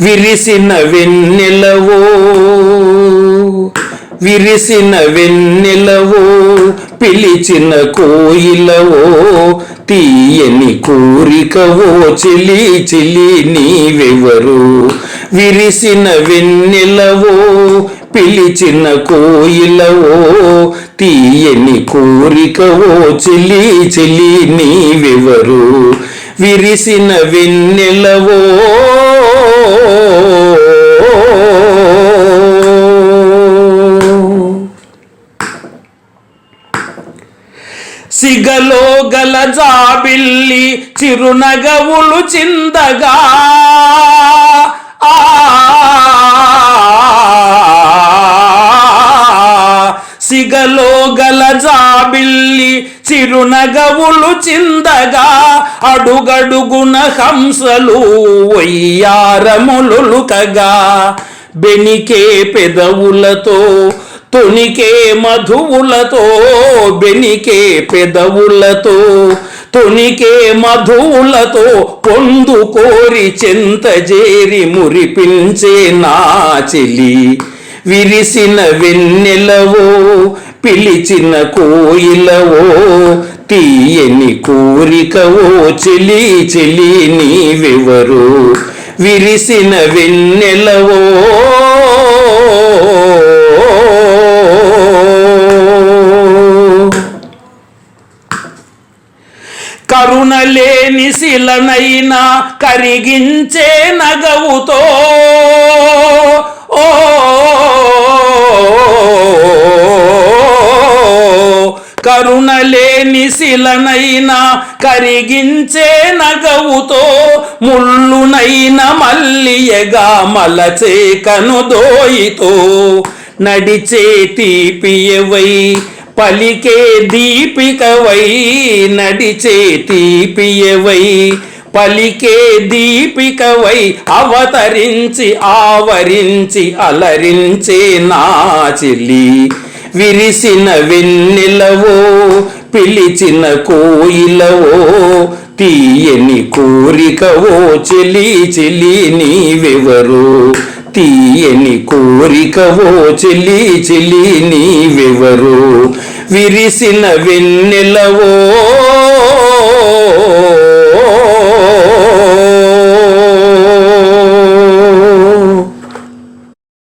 విరిసిన వెన్నెలవో విరిసిన వెన్నెలవో పిలిచిన కోయిలవో తీయని కోరికవో చిలి చిలి నీవెవరు? విరిసిన వెన్నెలవో పిలిచిన కోయిలవో తీయని కోరికవో చిలి చిలి నీవెవరు? విరిసిన వెన్నెలవో సిగలో గల జాబిల్లి చిరునగవులు చిందగా. ఆ సిగలో గల జాబిల్లి చిరునగవులు చిందగా అడుగడుగున హంసలు వయ్యారములుకగా బెనికే పెదవులతో తొనికే మధువులతో బెనికే పెదవులతో తొనికే మధువులతో పొందు కోరి చెంత జేరి మురిపించే నా చెలి. విరిసిన వెన్నెలవో పిలిచిన కోయిలవో తీయని కోరికవో చెలి చెలి నీవెవరు? విరిసిన వెన్నెలవో కరుణలేని శిలనైనా కరిగించే నగవుతో కరుణలేని శిలనైనా కరిగించే నగవుతో ముళ్ళునైన మల్లియగా మలచే కనుదోయితో నడిచే తీపియవై పలికే దీపికవై నడిచే తీపియవై పలికే దీపికవై అవతరించి ఆవరించి అలరించే నా చెల్లి. విరిసిన వెన్నెలవో పిలిచిన కోయిలవో తీయని కోరికవో చెలి చెలి నీవెవరు? తీయని కోరికవో చెలి చెలి నీవెవరు? విరిసిన వెన్నెలవో